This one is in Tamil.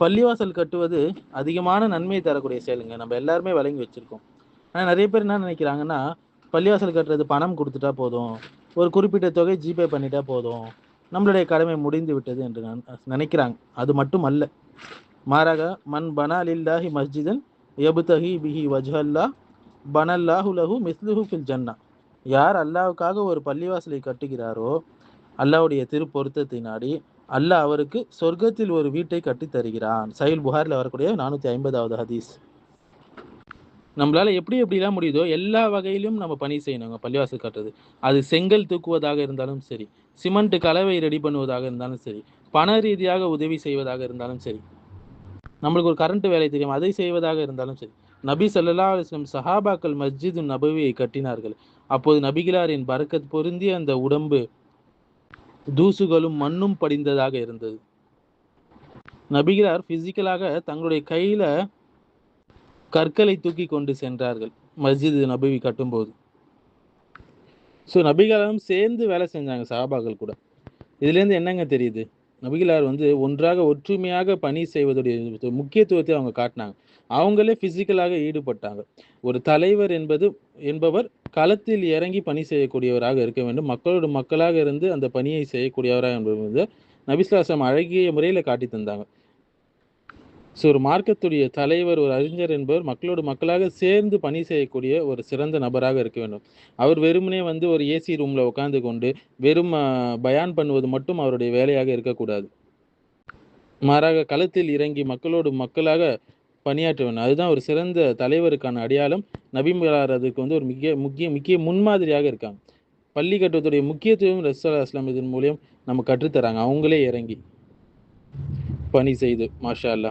பள்ளிவாசல் கட்டுவது அதிகமான நன்மையை தரக்கூடிய செயலுங்க. நம்ம எல்லாருமே விளங்கி வச்சிருக்கோம். ஆனால் நிறைய பேர் என்ன நினைக்கிறாங்கன்னா பள்ளிவாசல் கட்டுறது பணம் கொடுத்துட்டா போதும். ஒரு குறிப்பிட்ட தொகை ஜிபே பண்ணிட்டா போதும். நம்மளுடைய கடமை முடிந்து விட்டது என்று நினைக்கிறாங்க. அது மட்டும் அல்ல மாறாக மண் பனா லில்லாஹி மஸ்ஜிதன் எபுதஹி பிஹி வஜ்ஹல்லா பனல்லாஹு லஹு மிஸ்லுஹு ஃபில் ஜன்னா. யார் அல்லாவுக்காக ஒரு பள்ளிவாசலை கட்டுகிறாரோ அல்லாவுடைய திருப்பொருத்தத்தை நாடி அல்லாஹ் அவருக்கு சொர்க்கத்தில் ஒரு வீட்டை கட்டி தருகிறான். சைல் புகாரில் வரக்கூடிய நானூற்றி ஐம்பதாவது ஹதீஸ். நம்மளால எப்படி எப்படிலாம் முடியுதோ எல்லா வகையிலும் நம்ம பணி செய்யணுங்க பள்ளிவாசல் கட்டுறது. அது செங்கல் தூக்குவதாக இருந்தாலும் சரி சிமெண்ட் கலவை ரெடி பண்ணுவதாக இருந்தாலும் சரி பண ரீதியாக உதவி செய்வதாக இருந்தாலும் சரி நம்மளுக்கு ஒரு கரண்ட் வேலை தெரியும் அதை செய்வதாக இருந்தாலும் சரி நபி சல்லா அலிஸ்லம் சஹாபாக்கள் மஸ்ஜிது நபவியை கட்டினார்கள். அப்போது நபிகிலாரின் பறக்கத் பொருந்திய அந்த உடம்பு தூசுகளும் மண்ணும் படிந்ததாக இருந்தது. நபிகிலார் பிசிக்கலாக தங்களுடைய கையில கற்களை தூக்கி கொண்டு சென்றார்கள் மஸ்ஜித் நபிவி கட்டும்போது. ஸோ நபிகளாரும் சேர்ந்து வேலை செஞ்சாங்க சஹாபாக்கள் கூட. இதுலேருந்து என்னங்க தெரியுது? நபிகளார் வந்து ஒன்றாக ஒற்றுமையாக பணி செய்வதுடைய முக்கியத்துவத்தை அவங்க காட்டினாங்க. அவங்களே பிசிக்கலாக ஈடுபட்டாங்க. ஒரு தலைவர் என்பது என்பவர் களத்தில் இறங்கி பணி செய்யக்கூடியவராக இருக்க வேண்டும். மக்களோட மக்களாக இருந்து அந்த பணியை செய்யக்கூடியவராக என்பது நபிஸ்லாசம் அழகிய முறையில் காட்டி தந்தாங்க. ஸோ ஒரு மார்க்கத்துடைய தலைவர் ஒரு அறிஞர் என்பவர் மக்களோட மக்களாக சேர்ந்து பணி செய்யக்கூடிய ஒரு சிறந்த நபராக இருக்க வேண்டும். அவர் வெறுமனே வந்து ஒரு ஏசி ரூமில் உட்காந்து கொண்டு வெறும் பயான் பண்ணுவது மட்டும் அவருடைய வேலையாக இருக்கக்கூடாது. மாறாக களத்தில் இறங்கி மக்களோடு மக்களாக பணியாற்ற வேண்டும். அதுதான் ஒரு சிறந்த தலைவருக்கான அடையாளம். நபிமலாரதுக்கு வந்து ஒரு மிக முக்கிய முக்கிய முன்மாதிரியாக இருக்காங்க. பள்ளி கட்டுவதுடைய முக்கியத்துவம் ரசூல் அஸ்லாம் இதன் மூலியம் நம்ம கற்றுத்தராங்க. அவங்களே இறங்கி. பணி செய்து மாஷா அல்லா